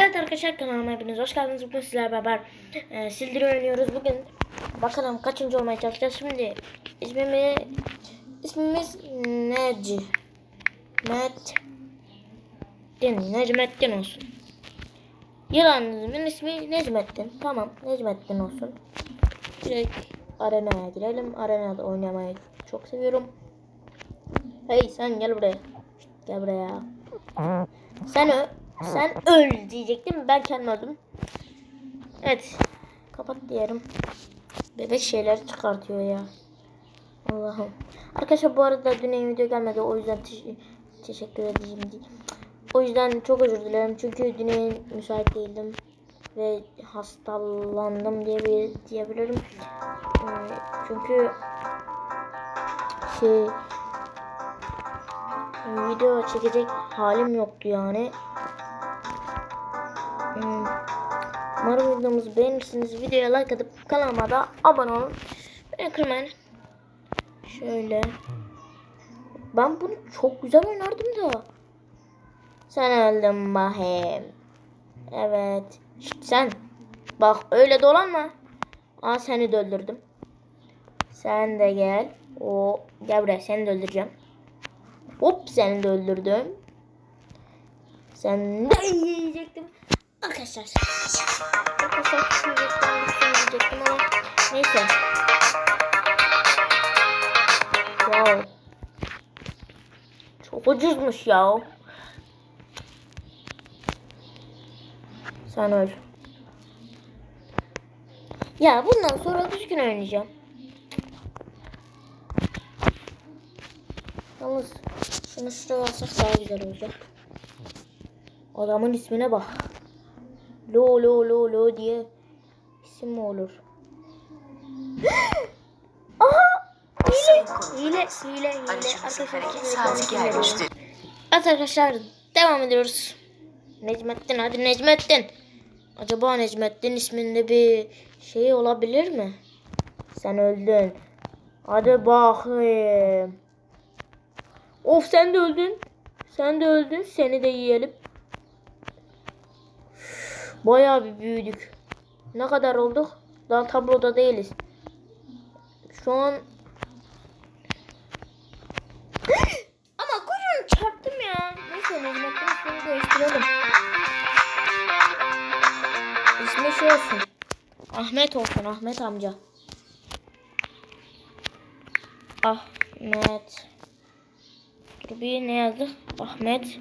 Evet arkadaşlar kanalıma hepiniz hoş geldiniz. Bugün sizlerle beraber e, sildiri oynuyoruz. Bugün bakalım kaçıncı olmaya çalışacağız. Şimdi ismimi ismimiz Neci. Met Din, Necmettin olsun. Yılanımın ismi Necmettin. Tamam Necmettin olsun. Direkt arenaya girelim. Arenada oynamayı çok seviyorum. Hey sen gel buraya. Gel buraya. Sen ö sen öl diyecektim. Ben kendim öldüm. Evet. Kapat diyelim. Bebek şeyler çıkartıyor ya. Allah'ım. Arkadaşlar bu arada dün video gelmedi. O yüzden te- teşekkür edeceğim. O yüzden çok özür dilerim. Çünkü dün müsait değildim. Ve hastalandım diye bir diyebilirim. Ee, çünkü şey video çekecek halim yoktu yani. Hmm. Umarım videomuzu beğenirsiniz. Videoya like atıp kanalıma da abone olun. Beni kırmayın. Şöyle. Ben bunu çok güzel oynardım da. Sen öldün bakayım. Evet. Şşt, sen. Bak öyle dolanma. Aa seni de öldürdüm. Sen de gel. O gel buraya seni de öldüreceğim. Hop seni de öldürdüm. Sen de yiyecektim. Arkadaşlar. Arkadaşlar şimdilikten diyecektim ama neyse. Wow. Çok ucuzmuş ya. Sen öl. Ya bundan sonra düzgün oynayacağım. Yalnız şunu şuraya alsak daha güzel olacak. Adamın ismine bak. Lo lo lo lo diye isim mi olur? Aha! Hile, hile, hile, hile. Arkadaşlar. Evet arkadaşlar devam ediyoruz. Necmettin hadi Necmettin. Acaba Necmettin isminde bir şey olabilir mi? Sen öldün. Hadi bakayım. Of sen de öldün. Sen de öldün. Seni de yiyelim. Bayağı bir büyüdük. Ne kadar olduk? Daha tabloda değiliz. Şu an Ama kuyruğunu çarptım ya. Neyse Necmettin ismini değiştirelim. İsmi şey olsun. Ahmet olsun Ahmet amca. Ahmet. Bir ne yazdık? Ahmet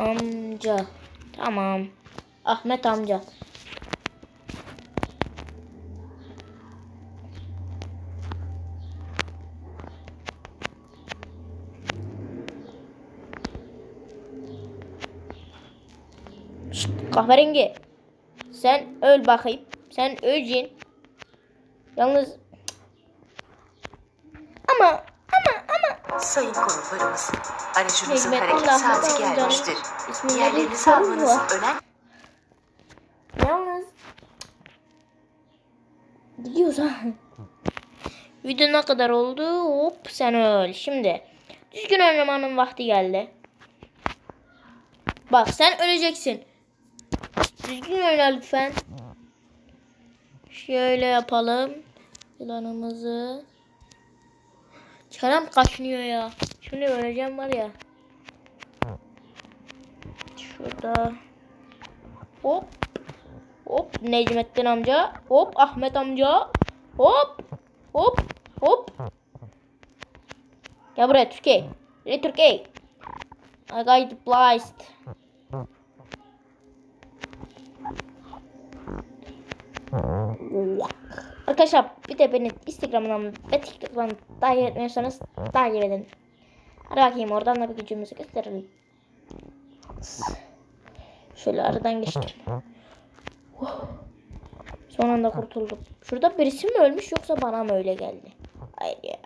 amca. Tamam. Ahmet amca. Şşt, kahverengi. Sen öl bakayım. Sen öleceksin. Yalnız ama ama ama Sayın konuklarımız, Necmettin hareket saati gelmiştir. Yerlerinizi sorun almanızı var. önem yalnız gidiyoruz ha. Video ne kadar oldu? Hop sen öl. Şimdi düzgün oynamanın vakti geldi. Bak sen öleceksin. Düzgün oyna lütfen. Şöyle yapalım. Yılanımızı. Kerem kaşınıyor ya. Şimdi öleceğim var ya. Şurada. Hop. Hop Necmettin amca. Hop Ahmet amca. Hop. Hop. Hop. Gel buraya Türkiye. Buraya Türkiye. I got blast. Arkadaşlar bir de beni Instagram'dan ve TikTok'tan takip etmiyorsanız takip edin. Hadi bakayım oradan da bir gücümüzü gösterelim. Şöyle aradan geçtim. Oh. Son anda kurtuldum. Şurada birisi mi ölmüş yoksa bana mı öyle geldi? Hayır ya.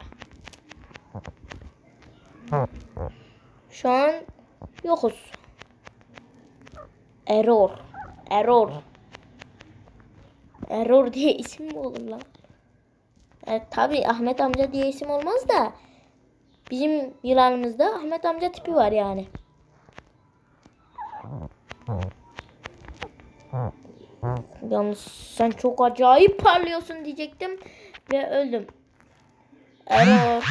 Şu an yokuz. Error. Error. Error diye isim mi olur lan? Evet, tabi Ahmet amca diye isim olmaz da bizim yılanımızda Ahmet amca tipi var yani. Yalnız sen çok acayip parlıyorsun diyecektim ve öldüm. Error.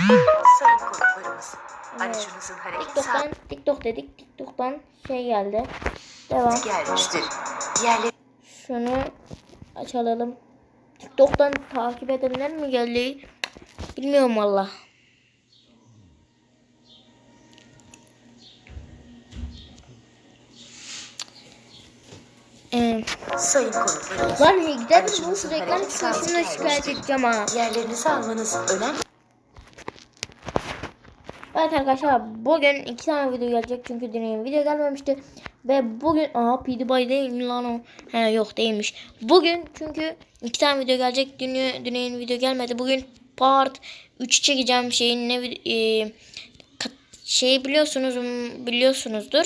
Sayın konuklarımız. TikTok'tan TikTok dedik. TikTok'tan şey geldi. Devam. gelmiştir. Diğerleri Şunu açalım. TikTok'tan takip edenler mi geldi? Bilmiyorum valla. Sayın konuklarımız. lan güzel bir bu Aracınızın reklam çıkmasını şikayet edeceğim ha. Yerlerinizi almanız önemli. Evet arkadaşlar bugün iki tane video gelecek çünkü deneyim video gelmemişti. Ve bugün aa PewDiePie değil mi lan o? He yok değilmiş. Bugün çünkü iki tane video gelecek. Dün, dünyanın video gelmedi. Bugün part 3 çekeceğim şeyin ne e, şey biliyorsunuz biliyorsunuzdur.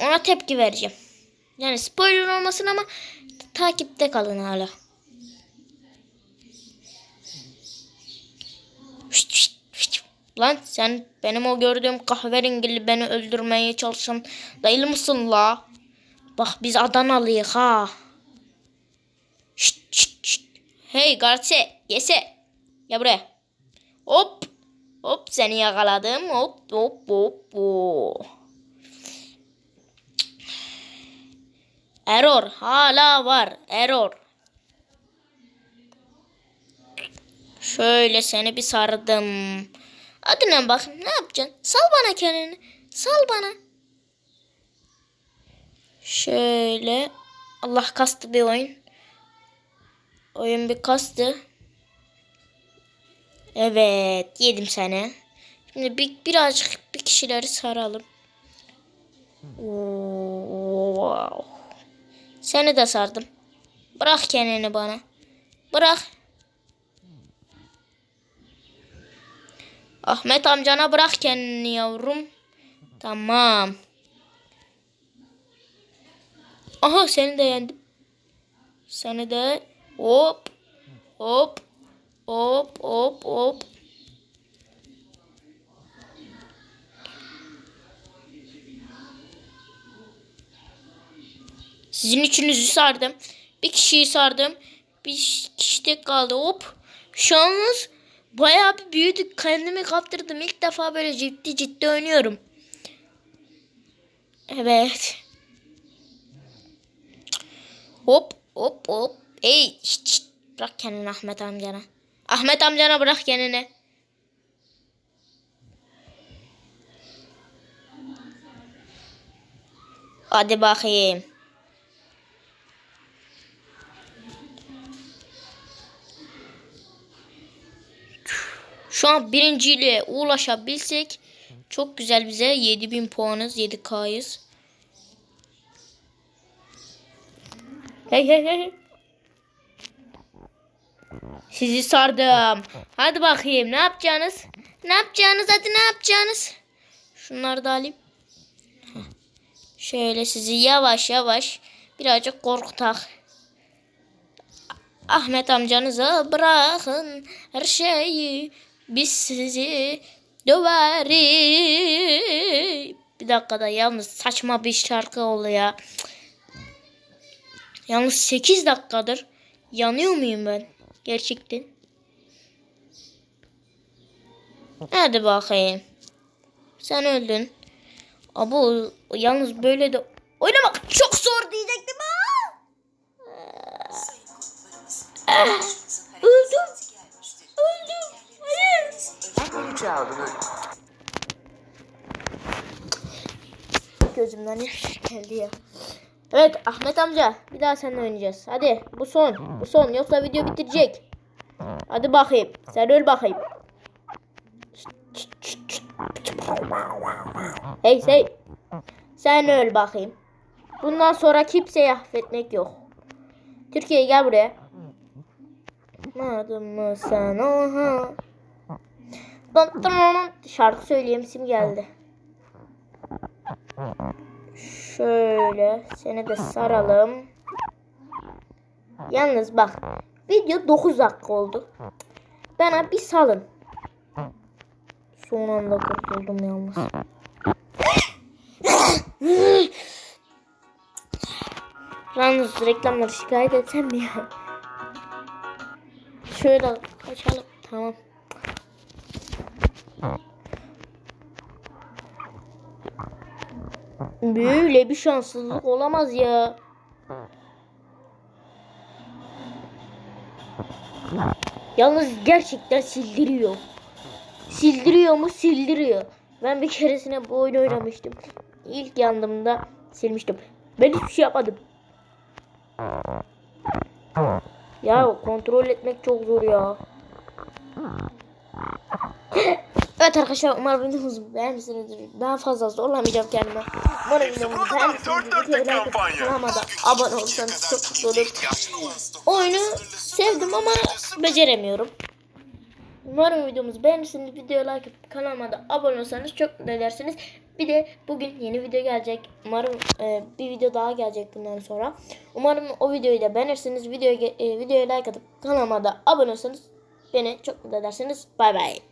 Ona tepki vereceğim. Yani spoiler olmasın ama takipte kalın hala. Lan sen benim o gördüğüm kahverengili beni öldürmeye çalışan değil misin la? Bak biz Adanalıyız ha. Şşt, şşt, şşt. Hey Garse, yese. Gel buraya. Hop. Hop seni yakaladım. Hop hop hop. hop. Error hala var. Error. Şöyle seni bir sardım. Adına bak ne yapacaksın? Sal bana kendini. Sal bana. Şöyle. Allah kastı bir oyun. Oyun bir kastı. Evet yedim seni. Şimdi bir, birazcık bir kişileri saralım. Wow. Seni de sardım. Bırak kendini bana. Bırak. Ahmet amcana bırak kendini yavrum. Tamam. Aha seni de yendim. Seni de hop hop hop hop hop. Sizin üçünüzü sardım. Bir kişiyi sardım. Bir kişi tek kaldı. Hop. Şu anız bayağı bir büyüdük. Kendimi kaptırdım. İlk defa böyle ciddi ciddi oynuyorum. Evet. Hop hop hop. Ey şşt, şşt. Bırak kendini Ahmet amcana. Ahmet amcana bırak kendini. Hadi bakayım. Şu an birinciyle ulaşabilsek çok güzel bize 7000 puanız 7K'yız. Hey hey hey. Sizi sardım. Hadi bakayım ne yapacaksınız? Ne yapacaksınız hadi ne yapacaksınız? Şunları da alayım. Şöyle sizi yavaş yavaş birazcık korkutak. Ahmet amcanıza bırakın her şeyi. Biz sizi döveriz. Bir dakikada yalnız saçma bir şarkı oldu ya. Yalnız 8 dakikadır yanıyor muyum ben? Gerçekten. Hadi bakayım. Sen öldün. Abu yalnız böyle de oynamak çok zor diyecektim ha. Gözümden yaş geldi ya. Evet Ahmet amca bir daha seninle oynayacağız. Hadi bu son. Bu son yoksa video bitirecek. Hadi bakayım. Sen öl bakayım. Hey hey. Sen öl bakayım. Bundan sonra kimseyi affetmek yok. Türkiye gel buraya. Anladın mı sen oha? Şarkı söyleyeyim sim geldi. Şöyle seni de saralım. Yalnız bak video 9 dakika oldu. Bana bir salın. Son anda kurtuldum yalnız. Yalnız reklamları şikayet etsem mi ya? Şöyle kaçalım. Tamam. Böyle bir şanssızlık olamaz ya. Yalnız gerçekten sildiriyor. Sildiriyor mu? Sildiriyor. Ben bir keresine bu oyunu oynamıştım. İlk yandığımda silmiştim. Ben hiçbir şey yapmadım. Ya kontrol etmek çok zor ya. evet arkadaşlar umarım videomuzu beğenmişsinizdir. Daha fazla zorlamayacağım kendime. Umarım videomuzu beğenmişsinizdir. kanalıma da abone olursanız çok mutlu olurum. Oyunu sevdim ama beceremiyorum. Umarım videomuzu beğenirsiniz. Videoya like atıp kanalıma da abone olursanız çok mutlu edersiniz. Bir de bugün yeni video gelecek. Umarım e, bir video daha gelecek bundan sonra. Umarım o videoyu da beğenirsiniz. Videoya, e, videoya like atıp kanalıma da abone olursanız beni çok mutlu edersiniz. Bay bay.